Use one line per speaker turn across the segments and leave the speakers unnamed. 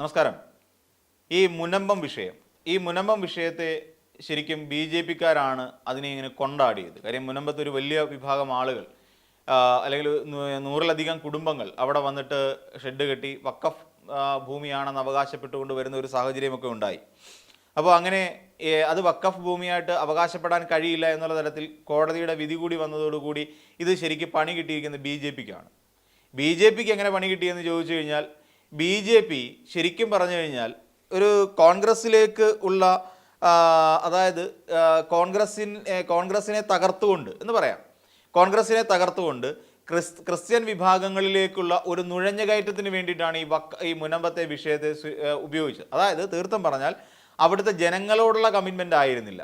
നമസ്കാരം. ഈ മുനമ്പം വിഷയം. ഈ മുനമ്പം വിഷയത്തെ ശരിക്കും ബി ജെ പിക്കാരാണ് അതിനെ ഇങ്ങനെ കൊണ്ടാടിയത്. കാര്യം മുനമ്പത്ത് ഒരു വലിയ വിഭാഗം ആളുകൾ അല്ലെങ്കിൽ നൂറിലധികം കുടുംബങ്ങൾ അവിടെ വന്നിട്ട് ഷെഡ് കെട്ടി വക്കഫ് ഭൂമിയാണെന്ന് അവകാശപ്പെട്ടുകൊണ്ട് വരുന്ന ഒരു സാഹചര്യമൊക്കെ ഉണ്ടായി. അപ്പോൾ അങ്ങനെ അത് വക്കഫ് ഭൂമിയായിട്ട് അവകാശപ്പെടാൻ കഴിയില്ല എന്നുള്ള തരത്തിൽ കോടതിയുടെ വിധി കൂടി വന്നതോടുകൂടി ഇത് ശരിക്കും പണി കിട്ടിയിരിക്കുന്നത് ബി ജെ പിക്കാണ്. ബി ജെ പിക്ക് എങ്ങനെ പണി കിട്ടിയെന്ന് ചോദിച്ചു കഴിഞ്ഞാൽ ബി ജെ പി ശരിക്കും പറഞ്ഞു കഴിഞ്ഞാൽ ഒരു കോൺഗ്രസ്സിലേക്ക് ഉള്ള അതായത് കോൺഗ്രസ്സിൻ കോൺഗ്രസ്സിനെ തകർത്തുകൊണ്ട് എന്ന് പറയാം. കോൺഗ്രസ്സിനെ തകർത്തുകൊണ്ട് ക്രിസ് ക്രിസ്ത്യൻ വിഭാഗങ്ങളിലേക്കുള്ള ഒരു നുഴഞ്ഞുകയറ്റത്തിന് വേണ്ടിയിട്ടാണ് ഈ വക്ക ഈ മുനമ്പത്തെ വിഷയത്തെ ഉപയോഗിച്ചത്. അതായത് തീർത്ഥം പറഞ്ഞാൽ അവിടുത്തെ ജനങ്ങളോടുള്ള കമ്മിറ്റ്മെന്റ് ആയിരുന്നില്ല.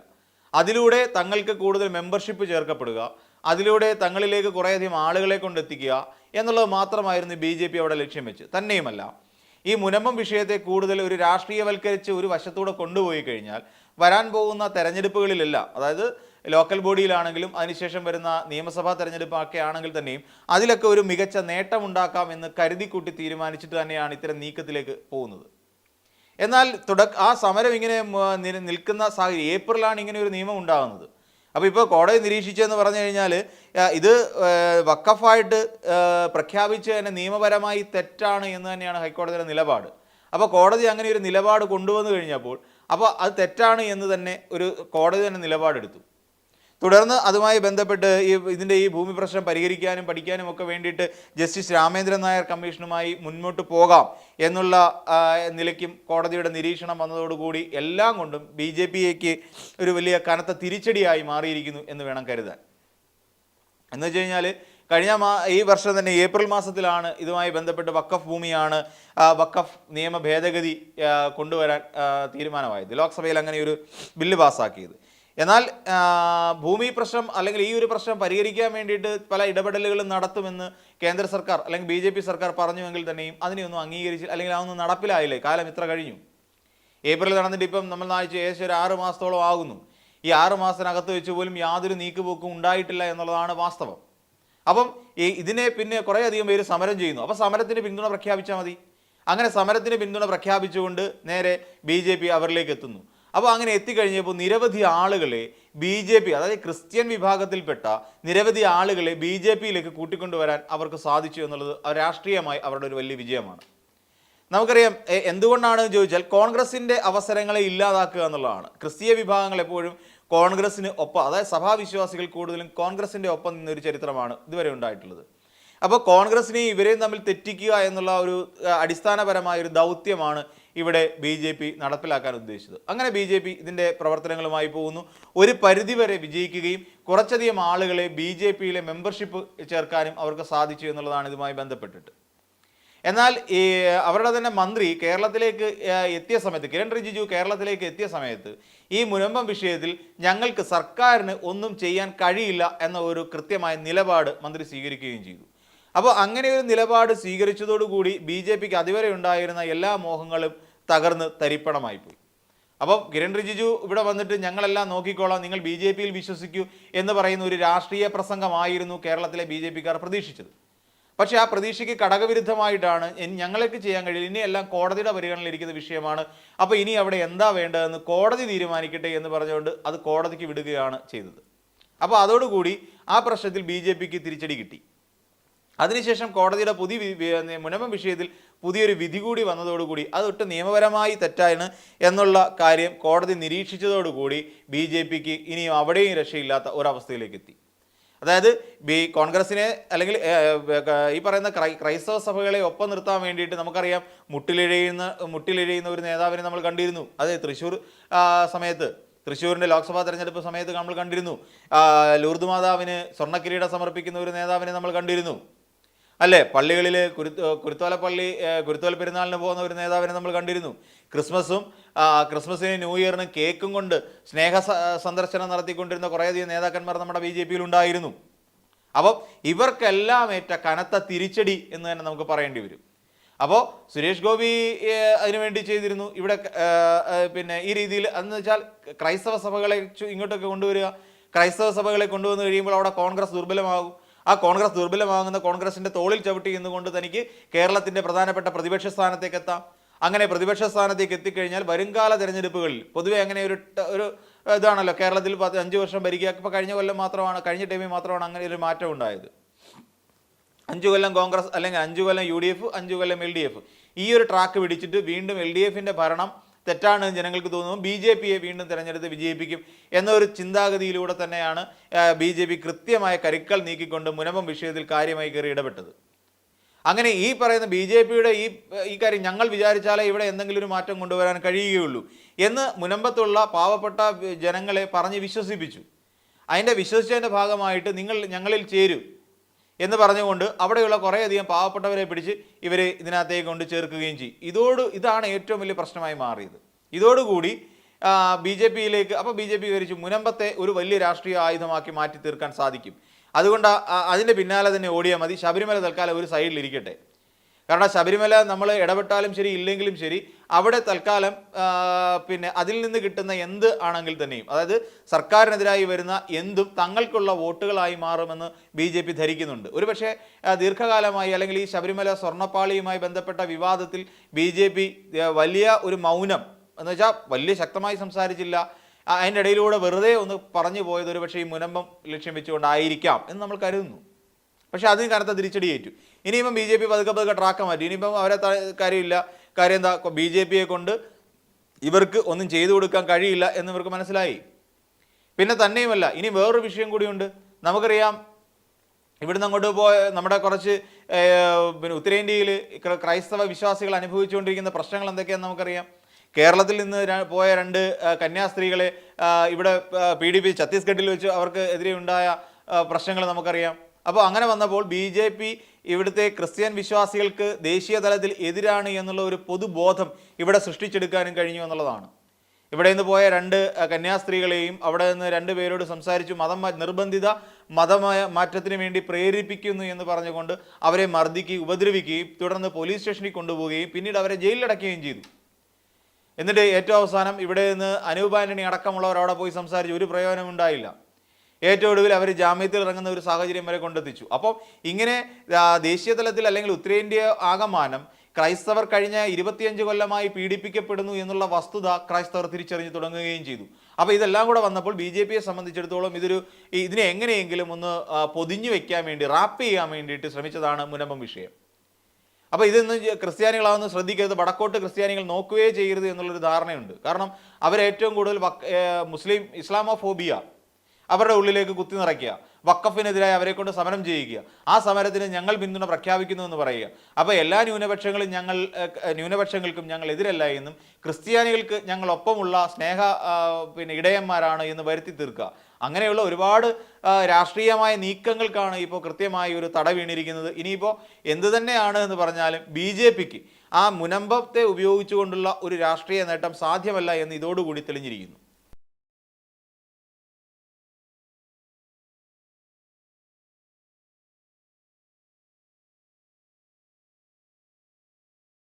അതിലൂടെ തങ്ങൾക്ക് കൂടുതൽ മെമ്പർഷിപ്പ് ചേർക്കപ്പെടുക അതിലൂടെ തങ്ങളിലേക്ക് കുറേയധികം ആളുകളെ കൊണ്ടെത്തിക്കുക എന്നുള്ളത് മാത്രമായിരുന്നു ബി അവിടെ ലക്ഷ്യം വെച്ച് തന്നെയുമല്ല ഈ മുനമ്പം വിഷയത്തെ കൂടുതൽ ഒരു രാഷ്ട്രീയവൽക്കരിച്ച് ഒരു വശത്തൂടെ കൊണ്ടുപോയി കഴിഞ്ഞാൽ വരാൻ പോകുന്ന തെരഞ്ഞെടുപ്പുകളിലല്ല അതായത് ലോക്കൽ ബോഡിയിലാണെങ്കിലും അതിനുശേഷം വരുന്ന നിയമസഭാ തെരഞ്ഞെടുപ്പൊക്കെ ആണെങ്കിൽ തന്നെയും അതിലൊക്കെ ഒരു മികച്ച നേട്ടമുണ്ടാക്കാം എന്ന് കരുതിക്കൂട്ടി തീരുമാനിച്ചിട്ട് തന്നെയാണ് ഇത്തരം നീക്കത്തിലേക്ക് പോകുന്നത്. എന്നാൽ തുടക്ക ആ സമരം ഇങ്ങനെ നിൽക്കുന്ന സാഹചര്യം ഏപ്രിലാണ് ഇങ്ങനെ ഒരു നിയമം ഉണ്ടാകുന്നത്. അപ്പോൾ ഇപ്പോൾ കോടതി നിരീക്ഷിച്ചെന്ന് പറഞ്ഞു കഴിഞ്ഞാൽ ഇത് വക്കഫായിട്ട് ആ, പ്രഖ്യാപിച്ച് തന്നെ നിയമപരമായി തെറ്റാണ് എന്ന് തന്നെയാണ് ഹൈക്കോടതിയുടെ നിലപാട്. അപ്പോൾ കോടതി അങ്ങനെ ഒരു നിലപാട് കൊണ്ടുവന്നു കഴിഞ്ഞപ്പോൾ അപ്പോൾ അത് തെറ്റാണ് എന്ന് തന്നെ ഒരു കോടതി തന്നെ നിലപാടെടുത്തു. തുടർന്ന് അതുമായി ബന്ധപ്പെട്ട് ഈ ഇതിന്റെ ഈ ഭൂമി പ്രശ്നം പരിഹരിക്കാനും പഠിക്കാനും ഒക്കെ വേണ്ടിയിട്ട് ജസ്റ്റിസ് രാമേന്ദ്രൻ നായർ കമ്മീഷനുമായി മുന്നോട്ട് പോകാം എന്നുള്ള നിലയ്ക്കും കോടതിയുടെ നിരീക്ഷണം വന്നതോടുകൂടി എല്ലാം കൊണ്ടും ബി ജെ പിയേക്ക് ഒരു വലിയ കനത്ത തിരിച്ചടിയായി മാറിയിരിക്കുന്നു എന്ന് വേണം കരുതാൻ. എന്ന് വെച്ച് കഴിഞ്ഞാൽ കഴിഞ്ഞ മാ ഈ വർഷം തന്നെ ഏപ്രിൽ മാസത്തിലാണ് ഇതുമായി ബന്ധപ്പെട്ട് വക്കഫ് ഭൂമിയാണ് വക്കഫ് നിയമ ഭേദഗതി കൊണ്ടുവരാൻ തീരുമാനമായത്. ലോക്സഭയിൽ അങ്ങനെ ഒരു ബില്ല് പാസ്സാക്കിയത് എന്നാൽ ഭൂമി പ്രശ്നം അല്ലെങ്കിൽ ഈ ഒരു പ്രശ്നം പരിഹരിക്കാൻ വേണ്ടിയിട്ട് പല ഇടപെടലുകളും നടത്തുമെന്ന് കേന്ദ്ര സർക്കാർ അല്ലെങ്കിൽ ബി ജെ പി സർക്കാർ പറഞ്ഞുവെങ്കിൽ തന്നെയും അതിനെയൊന്നും അംഗീകരിച്ച് അല്ലെങ്കിൽ അതൊന്നും നടപ്പിലായില്ലേ? കാലം ഇത്ര കഴിഞ്ഞു. ഏപ്രിൽ നടന്നിട്ട് ഇപ്പം നമ്മൾ നാഴ്ച ഏകദേശം ഒരു ആറ് മാസത്തോളം ആകുന്നു. ഈ ആറ് മാസത്തിനകത്ത് വെച്ച് പോലും യാതൊരു നീക്കുപോക്കും ഉണ്ടായിട്ടില്ല എന്നുള്ളതാണ് വാസ്തവം. അപ്പം ഈ ഇതിനെ പിന്നെ കുറേയധികം പേര് സമരം ചെയ്യുന്നു. അപ്പോൾ സമരത്തിന് പിന്തുണ പ്രഖ്യാപിച്ചാൽ മതി. അങ്ങനെ സമരത്തിന് പിന്തുണ പ്രഖ്യാപിച്ചുകൊണ്ട് നേരെ ബി അവരിലേക്ക് എത്തുന്നു. അപ്പോൾ അങ്ങനെ എത്തിക്കഴിഞ്ഞപ്പോൾ നിരവധി ആളുകളെ ബി ജെ പി അതായത് ക്രിസ്ത്യൻ വിഭാഗത്തിൽപ്പെട്ട നിരവധി ആളുകളെ ബി ജെ പിയിലേക്ക് കൂട്ടിക്കൊണ്ടുവരാൻ അവർക്ക് സാധിച്ചു എന്നുള്ളത് രാഷ്ട്രീയമായി അവരുടെ ഒരു വലിയ വിജയമാണ്. നമുക്കറിയാം എന്തുകൊണ്ടാണെന്ന് ചോദിച്ചാൽ കോൺഗ്രസിന്റെ അവസരങ്ങളെ ഇല്ലാതാക്കുക എന്നുള്ളതാണ്. ക്രിസ്തീയ വിഭാഗങ്ങൾ എപ്പോഴും കോൺഗ്രസിന് ഒപ്പം അതായത് സഭാവിശ്വാസികൾ കൂടുതലും കോൺഗ്രസിന്റെ ഒപ്പം നിന്നൊരു ചരിത്രമാണ് ഇതുവരെ ഉണ്ടായിട്ടുള്ളത്. അപ്പോൾ കോൺഗ്രസിനെയും ഇവരെയും തമ്മിൽ തെറ്റിക്കുക എന്നുള്ള ഒരു അടിസ്ഥാനപരമായ ഒരു ദൗത്യമാണ് ഇവിടെ ബി ജെ പി നടപ്പിലാക്കാൻ ഉദ്ദേശിച്ചത്. അങ്ങനെ ബി ജെ പി ഇതിന്റെ പ്രവർത്തനങ്ങളുമായി പോകുന്നു. ഒരു പരിധിവരെ വിജയിക്കുകയും കുറച്ചധികം ആളുകളെ ബി ജെ പിയിലെ മെമ്പർഷിപ്പ് ചേർക്കാനും അവർക്ക് സാധിച്ചു എന്നുള്ളതാണ് ഇതുമായി ബന്ധപ്പെട്ടിട്ട്. എന്നാൽ ഈ അവരുടെ തന്നെ മന്ത്രി കേരളത്തിലേക്ക് എത്തിയ സമയത്ത് കിരൺ റിജിജു കേരളത്തിലേക്ക് എത്തിയ സമയത്ത് ഈ മുനമ്പം വിഷയത്തിൽ ഞങ്ങൾക്ക് സർക്കാരിന് ഒന്നും ചെയ്യാൻ കഴിയില്ല എന്ന ഒരു കൃത്യമായ നിലപാട് മന്ത്രി സ്വീകരിക്കുകയും ചെയ്തു. അപ്പോൾ അങ്ങനെ ഒരു നിലപാട് സ്വീകരിച്ചതോടുകൂടി ബി ജെ പിക്ക് അതുവരെ ഉണ്ടായിരുന്ന എല്ലാ മോഹങ്ങളും തകർന്ന് തരിപ്പണമായി പോയി. അപ്പോൾ കിരൺ റിജിജു ഇവിടെ വന്നിട്ട് ഞങ്ങളെല്ലാം നോക്കിക്കോളാം നിങ്ങൾ ബി ജെ പിയിൽ വിശ്വസിക്കൂ എന്ന് പറയുന്ന ഒരു രാഷ്ട്രീയ പ്രസംഗമായിരുന്നു കേരളത്തിലെ ബി ജെ പിക്കാർ പ്രതീക്ഷിച്ചത്. പക്ഷേ ആ പ്രതീക്ഷയ്ക്ക് ഘടകവിരുദ്ധമായിട്ടാണ് ഞങ്ങൾക്ക് ചെയ്യാൻ കഴിയില്ല ഇനിയെല്ലാം കോടതിയുടെ പരിഗണനയിലിരിക്കുന്ന വിഷയമാണ്. അപ്പോൾ ഇനി അവിടെ എന്താ വേണ്ടതെന്ന് കോടതി തീരുമാനിക്കട്ടെ എന്ന് പറഞ്ഞുകൊണ്ട് അത് കോടതിക്ക് വിടുകയാണ് ചെയ്തത്. അപ്പോൾ അതോടുകൂടി ആ പ്രശ്നത്തിൽ ബി ജെ പിക്ക് തിരിച്ചടി കിട്ടി. അതിനുശേഷം കോടതിയുടെ പുതിയ മുനമ്പം വിഷയത്തിൽ പുതിയൊരു വിധി കൂടി വന്നതോടുകൂടി അതൊട്ടും നിയമപരമായി തെറ്റാണ് എന്നുള്ള കാര്യം കോടതി നിരീക്ഷിച്ചതോടുകൂടി ബി ജെ പിക്ക് ഇനിയും അവിടെയും രക്ഷയില്ലാത്ത ഒരവസ്ഥയിലേക്ക് എത്തി. അതായത് ബി കോൺഗ്രസിനെ അല്ലെങ്കിൽ ഈ പറയുന്ന ക്രൈ ക്രൈസ്തവ സഭകളെ ഒപ്പം നിർത്താൻ വേണ്ടിയിട്ട് നമുക്കറിയാം മുട്ടിലിഴയുന്ന മുട്ടിലിഴയുന്ന ഒരു നേതാവിനെ നമ്മൾ കണ്ടിരുന്നു. അതെ തൃശ്ശൂർ സമയത്ത് തൃശ്ശൂരിന്റെ ലോക്സഭാ തെരഞ്ഞെടുപ്പ് സമയത്ത് നമ്മൾ കണ്ടിരുന്നു. ലൂർദ് മാതാവിന് സ്വർണക്കിരീടം സമർപ്പിക്കുന്ന ഒരു നേതാവിനെ നമ്മൾ കണ്ടിരുന്നു. അല്ലേ? പള്ളികളിൽ കുരു കുരുത്തോല പള്ളി കുരുത്തോല പെരുന്നാളിന് പോകുന്ന ഒരു നേതാവിനെ നമ്മൾ കണ്ടിരുന്നു. ക്രിസ്മസും ക്രിസ്മസിന് ന്യൂ ഇയറിനും കേക്കും കൊണ്ട് സ്നേഹ സന്ദർശനം നടത്തിക്കൊണ്ടിരുന്ന കുറേയധികം നേതാക്കന്മാർ നമ്മുടെ ബി ജെ പിയിൽ ഉണ്ടായിരുന്നു. അപ്പോൾ ഇവർക്കെല്ലാം ഏറ്റ കനത്ത തിരിച്ചടി എന്ന് തന്നെ നമുക്ക് പറയേണ്ടി വരും. അപ്പോൾ സുരേഷ് ഗോപി അതിനു അതിനുവേണ്ടി ചെയ്തിരുന്നു. ഇവിടെ പിന്നെ ഈ രീതിയിൽ എന്ന് വെച്ചാൽ ക്രൈസ്തവ സഭകളെ ഇങ്ങോട്ടൊക്കെ കൊണ്ടുവരിക. ക്രൈസ്തവ സഭകളെ കൊണ്ടുവന്ന് കഴിയുമ്പോൾ അവിടെ കോൺഗ്രസ് ദുർബലമാകും. ആ കോൺഗ്രസ് ദുർബലമാകുന്ന കോൺഗ്രസിന്റെ തോളിൽ ചവിട്ടി എന്നുകൊണ്ട് തനിക്ക് കേരളത്തിന്റെ പ്രധാനപ്പെട്ട പ്രതിപക്ഷ സ്ഥാനത്തേക്ക് എത്താം. അങ്ങനെ പ്രതിപക്ഷ സ്ഥാനത്തേക്ക് എത്തിക്കഴിഞ്ഞാൽ വരുംകാല തെരഞ്ഞെടുപ്പുകളിൽ പൊതുവെ അങ്ങനെ ഒരു ഒരു ഇതാണല്ലോ കേരളത്തിൽ പത്ത് അഞ്ച് വർഷം ഭരിക്കുക. ഇപ്പോൾ കഴിഞ്ഞ കൊല്ലം മാത്രമാണ് കഴിഞ്ഞ ടൈമിൽ മാത്രമാണ് അങ്ങനെ ഒരു മാറ്റം ഉണ്ടായത്. അഞ്ചു കൊല്ലം കോൺഗ്രസ് അല്ലെങ്കിൽ അഞ്ചു കൊല്ലം യു ഡി എഫ് അഞ്ചു കൊല്ലം എൽ ഡി എഫ്. ഈ ഒരു ട്രാക്ക് പിടിച്ചിട്ട് വീണ്ടും എൽ ഡി എഫിന്റെ ഭരണം തെറ്റാണ് ജനങ്ങൾക്ക് തോന്നുന്നു. ബി ജെ പിയെ വീണ്ടും തിരഞ്ഞെടുത്ത് വിജയിപ്പിക്കും എന്നൊരു ചിന്താഗതിയിലൂടെ തന്നെയാണ് ബി ജെ പി കൃത്യമായ കരുക്കൾ നീക്കിക്കൊണ്ട് മുനമ്പം വിഷയത്തിൽ കാര്യമായി കയറി ഇടപെട്ടത്. അങ്ങനെ ഈ പറയുന്ന ബി ജെ പിയുടെ ഈ ഈ കാര്യം ഞങ്ങൾ വിചാരിച്ചാലേ ഇവിടെ എന്തെങ്കിലും ഒരു മാറ്റം കൊണ്ടുവരാൻ കഴിയുകയുള്ളൂ എന്ന് മുനമ്പത്തുള്ള പാവപ്പെട്ട ജനങ്ങളെ പറഞ്ഞ് വിശ്വസിപ്പിച്ചു. അതിന്റെ വിശ്വസിച്ചതിന്റെ ഭാഗമായിട്ട് നിങ്ങൾ ഞങ്ങളിൽ ചേരൂ. എന്ന് പറഞ്ഞുകൊണ്ട് അവിടെയുള്ള കുറേയധികം പാവപ്പെട്ടവരെ പിടിച്ച് ഇവർ ഇതിനകത്തേക്ക് കൊണ്ട് ചേർക്കുകയും ചെയ്യും. ഇതോട് ഇതാണ് ഏറ്റവും വലിയ പ്രശ്നമായി മാറിയത്. ഇതോടുകൂടി ബി ജെ പിയിലേക്ക് അപ്പോൾ ബി ജെ പി വിവരിച്ച് മുനമ്പത്തെ ഒരു വലിയ രാഷ്ട്രീയ ആയുധമാക്കി മാറ്റി തീർക്കാൻ സാധിക്കും. അതുകൊണ്ട് അതിന്റെ പിന്നാലെ തന്നെ ഓടിയാൽ മതി. ശബരിമല തൽക്കാലം ഒരു സൈഡിൽ ഇരിക്കട്ടെ കാരണം ശബരിമല നമ്മൾ ഇടപെട്ടാലും ശരി ഇല്ലെങ്കിലും ശരി അവിടെ തൽക്കാലം പിന്നെ അതിൽ നിന്ന് കിട്ടുന്ന എന്ത് ആണെങ്കിൽ തന്നെയും അതായത് സർക്കാരിനെതിരായി വരുന്ന എന്തും തങ്ങൾക്കുള്ള വോട്ടുകളായി മാറുമെന്ന് ബി ജെ പി ധരിക്കുന്നുണ്ട്. ഒരുപക്ഷെ ദീർഘകാലമായി അല്ലെങ്കിൽ ഈ ശബരിമല സ്വർണപ്പാളിയുമായി ബന്ധപ്പെട്ട വിവാദത്തിൽ ബി ജെ പി വലിയ ഒരു മൗനം എന്ന് വെച്ചാൽ വലിയ ശക്തമായി സംസാരിച്ചില്ല. അതിന്റെ ഇടയിലൂടെ വെറുതെ ഒന്ന് പറഞ്ഞു പോയത് ഒരുപക്ഷെ ഈ മുനമ്പം ലക്ഷ്യം വെച്ചുകൊണ്ടായിരിക്കാം എന്ന് നമ്മൾ കരുതുന്നു. പക്ഷെ അതിന് കനത്ത തിരിച്ചടിയേറ്റു. ഇനിയിപ്പം ബി ജെ പി പതുക്കെ പതുക്കെ ട്രാക്ക് മാറ്റി ഇനിയിപ്പം അവരെ കാര്യമില്ല. കാര്യം എന്താ? ബി ജെ പിയെ കൊണ്ട് ഇവർക്ക് ഒന്നും ചെയ്തു കൊടുക്കാൻ കഴിയില്ല എന്ന് ഇവർക്ക് മനസ്സിലായി. പിന്നെ തന്നെയുമല്ല ഇനി വേറൊരു വിഷയം കൂടിയുണ്ട്. നമുക്കറിയാം ഇവിടുന്ന് അങ്ങോട്ട് പോയ നമ്മുടെ കുറച്ച് പിന്നെ ഉത്തരേന്ത്യയിൽ ക്രൈസ്തവ വിശ്വാസികൾ അനുഭവിച്ചുകൊണ്ടിരിക്കുന്ന പ്രശ്നങ്ങൾ എന്തൊക്കെയാണെന്ന് നമുക്കറിയാം. കേരളത്തിൽ നിന്ന് പോയ രണ്ട് കന്യാസ്ത്രീകളെ ഇവിടെ പീഡിപ്പിച്ച് ഛത്തീസ്ഗഡിൽ വെച്ച് അവർക്ക് എതിരെ ഉണ്ടായ പ്രശ്നങ്ങൾ നമുക്കറിയാം. അപ്പോൾ അങ്ങനെ വന്നപ്പോൾ ബി ജെ പി ഇവിടുത്തെ ക്രിസ്ത്യൻ വിശ്വാസികൾക്ക് ദേശീയ തലത്തിൽ എതിരാണ് എന്നുള്ള ഒരു പൊതുബോധം ഇവിടെ സൃഷ്ടിച്ചെടുക്കാനും കഴിഞ്ഞു എന്നുള്ളതാണ്. ഇവിടെ നിന്ന് പോയ രണ്ട് കന്യാസ്ത്രീകളെയും അവിടെ നിന്ന് രണ്ട് പേരോട് സംസാരിച്ചു മതം നിർബന്ധിത മതമായ മാറ്റത്തിന് വേണ്ടി പ്രേരിപ്പിക്കുന്നു എന്ന് പറഞ്ഞുകൊണ്ട് അവരെ മർദ്ദിക്കുകയും ഉപദ്രവിക്കുകയും തുടർന്ന് പോലീസ് സ്റ്റേഷനിൽ കൊണ്ടുപോവുകയും പിന്നീട് അവരെ ജയിലിലടക്കുകയും ചെയ്തു. എന്നിട്ട് ഏറ്റവും അവസാനം ഇവിടെ നിന്ന് അനൂപ് ആന്റണി അടക്കമുള്ളവർ അവിടെ പോയി സംസാരിച്ചു ഒരു പ്രയോജനം ഉണ്ടായില്ല. ഏറ്റവും ഒടുവിൽ അവർ ജാമ്യത്തിൽ ഇറങ്ങുന്ന ഒരു സാഹചര്യം വരെ കൊണ്ടെത്തിച്ചു. അപ്പോൾ ഇങ്ങനെ ദേശീയ തലത്തിൽ അല്ലെങ്കിൽ ഉത്തരേന്ത്യ ആകമാനം ക്രൈസ്തവർ കഴിഞ്ഞ ഇരുപത്തിയഞ്ച് കൊല്ലമായി പീഡിപ്പിക്കപ്പെടുന്നു എന്നുള്ള വസ്തുത ക്രൈസ്തവർ തിരിച്ചറിഞ്ഞു തുടങ്ങുകയും ചെയ്തു. അപ്പോൾ ഇതെല്ലാം കൂടെ വന്നപ്പോൾ ബി ജെ പിയെ സംബന്ധിച്ചിടത്തോളം ഇതൊരു ഇതിനെ എങ്ങനെയെങ്കിലും ഒന്ന് പൊതിഞ്ഞു വെക്കാൻ വേണ്ടി റാപ്പ് ചെയ്യാൻ വേണ്ടിയിട്ട് ശ്രമിച്ചതാണ് മുനമ്പം വിഷയം. അപ്പോൾ ഇതൊന്നും ക്രിസ്ത്യാനികളാവുന്ന ശ്രദ്ധിക്കരുത് വടക്കോട്ട് ക്രിസ്ത്യാനികൾ നോക്കുകയേ ചെയ്യരുത് എന്നുള്ളൊരു ധാരണയുണ്ട്. കാരണം അവരേറ്റവും കൂടുതൽ മുസ്ലിം ഇസ്ലാമോഫോബിയ അവരുടെ ഉള്ളിലേക്ക് കുത്തി നിറയ്ക്കുക. വക്കഫിനെതിരായി അവരെ കൊണ്ട് സമരം ചെയ്യുക. ആ സമരത്തിന് ഞങ്ങൾ പിന്തുണ പ്രഖ്യാപിക്കുന്നു എന്ന് പറയുക. അപ്പോൾ എല്ലാ ന്യൂനപക്ഷങ്ങളും ഞങ്ങൾ ന്യൂനപക്ഷങ്ങൾക്കും ഞങ്ങൾ എതിരല്ല എന്നും ക്രിസ്ത്യാനികൾക്ക് ഞങ്ങൾ ഒപ്പമുള്ള സ്നേഹ പിന്നെ ഇടയന്മാരാണ് എന്ന് വരുത്തി തീർക്കുക. അങ്ങനെയുള്ള ഒരുപാട് രാഷ്ട്രീയമായ നീക്കങ്ങൾക്കാണ് ഇപ്പോൾ കൃത്യമായി ഒരു തട വീണിരിക്കുന്നത്. ഇനിയിപ്പോൾ എന്ത് തന്നെയാണ് എന്ന് പറഞ്ഞാലും ബി ജെ പിക്ക് ആ മുനമ്പത്തെ ഉപയോഗിച്ചുകൊണ്ടുള്ള ഒരു രാഷ്ട്രീയ നേട്ടം സാധ്യമല്ല എന്ന് ഇതോടുകൂടി തെളിഞ്ഞിരിക്കുന്നു.